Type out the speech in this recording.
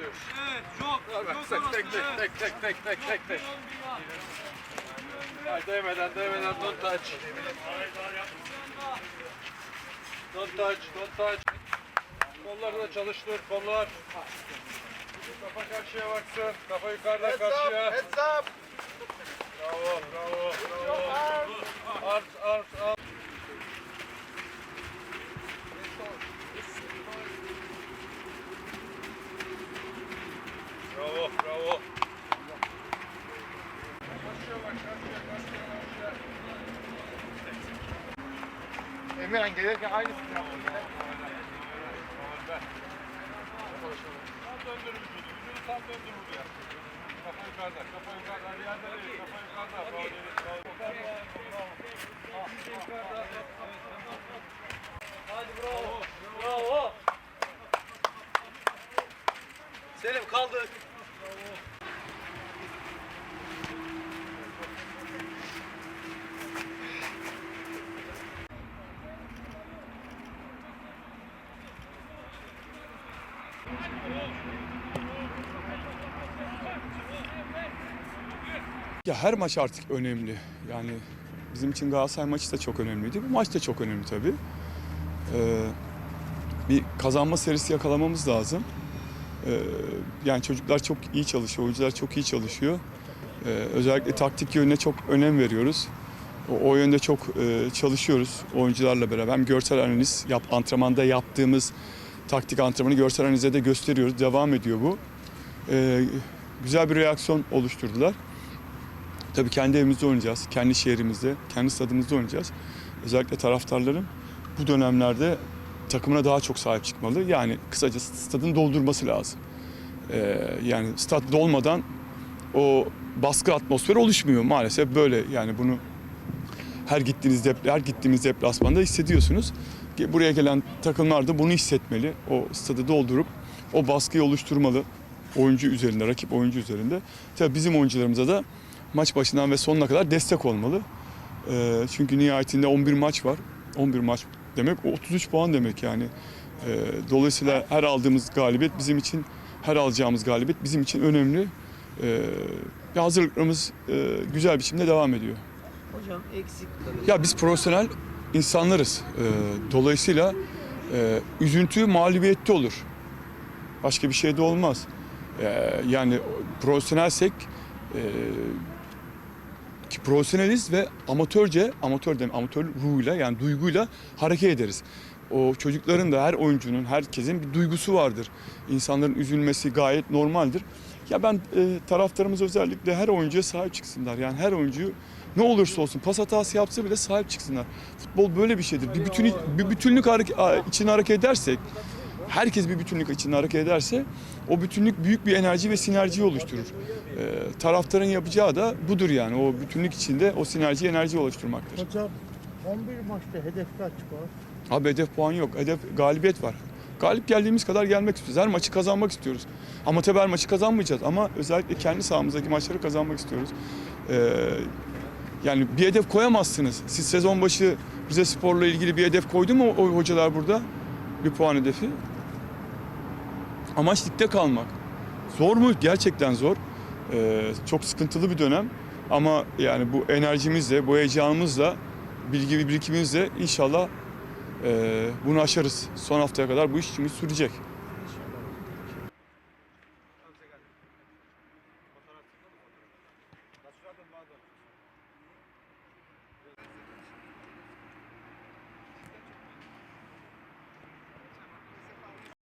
başlıyoruz. Evet, çok. Bak çok tek tek tek tek tek tek tek tek. Ay değmeden değmeden don't touch. Don't touch, don't touch. Kolları da çalıştır, kollar. Kafa karşıya baksın, kafa yukarıda karşıya. Heads up. Bravo, bravo, bravo. Art, art, art. Bravo, bravo. Karşıya bak, karşıya, karşıya, karşıya. Emirhan gelirken aynısını yaptım. Tam döndür vücudu, vücudu tam döndür buraya. Kafa yukarıda, kafa yukarıda, yerde değil, kafa yukarıda. Bravo, Deniz, bravo. Yukarıda. Hadi bravo. Bravo. Selim kaldık. Ya her maç artık önemli. Yani bizim için Galatasaray maçı da çok önemliydi. Bu maç da çok önemli tabii. Ee, bir kazanma serisi yakalamamız lazım. Ee, yani çocuklar çok iyi çalışıyor, oyuncular çok iyi çalışıyor. Ee, özellikle taktik yönüne çok önem veriyoruz. O, o yönde çok e, çalışıyoruz oyuncularla beraber. Hem görsel analiz, yap, antrenmanda yaptığımız taktik antrenmanı görsel analize de gösteriyoruz. Devam ediyor bu. Ee, güzel bir reaksiyon oluşturdular. Tabii kendi evimizde oynayacağız, kendi şehrimizde, kendi stadımızda oynayacağız. Özellikle taraftarların bu dönemlerde takımına daha çok sahip çıkmalı. Yani kısacası stadın doldurması lazım. Ee, yani stat dolmadan o baskı atmosferi oluşmuyor maalesef böyle. Yani bunu her gittiğiniz dep- her gittiğimiz deplasmanda hissediyorsunuz. Buraya gelen takımlar da bunu hissetmeli. O stadı doldurup o baskıyı oluşturmalı oyuncu üzerinde, rakip oyuncu üzerinde. Tabii bizim oyuncularımıza da maç başından ve sonuna kadar destek olmalı. Ee, çünkü nihayetinde 11 maç var. 11 maç demek 33 puan demek yani. Ee, dolayısıyla her aldığımız galibiyet bizim için, her alacağımız galibiyet bizim için önemli. Ve hazırlıklarımız e, güzel biçimde devam ediyor. Hocam eksik. Ya biz profesyonel insanlarız. Ee, dolayısıyla e, üzüntü mağlubiyette olur. Başka bir şey de olmaz. Ee, yani profesyonelsek e, ki profesyoneliz ve amatörce, amatör dem amatör ruhuyla yani duyguyla hareket ederiz. O çocukların da her oyuncunun, herkesin bir duygusu vardır. İnsanların üzülmesi gayet normaldir. Ya ben e, taraftarımız özellikle her oyuncuya sahip çıksınlar. Yani her oyuncuyu ne olursa olsun pas hatası yapsa bile sahip çıksınlar. Futbol böyle bir şeydir. Bir bütün bir bütünlük hareket, içine hareket edersek, herkes bir bütünlük içinde hareket ederse o bütünlük büyük bir enerji ve sinerji oluşturur. Ee, taraftarın yapacağı da budur yani. O bütünlük içinde o sinerji enerji oluşturmaktır. Hocam 11 maçta hedef kaç var? Abi hedef puan yok. Hedef galibiyet var. Galip geldiğimiz kadar gelmek istiyoruz. Her maçı kazanmak istiyoruz. Ama tabii her maçı kazanmayacağız. Ama özellikle kendi sahamızdaki maçları kazanmak istiyoruz. Ee, yani bir hedef koyamazsınız. Siz sezon başı Rize Spor'la ilgili bir hedef koydu mu o hocalar burada? Bir puan hedefi. Amaç ligde kalmak. Zor mu? Gerçekten zor. Ee, çok sıkıntılı bir dönem. Ama yani bu enerjimizle, bu heyecanımızla, bilgi birikimimizle inşallah e, bunu aşarız. Son haftaya kadar bu iş işimiz sürecek.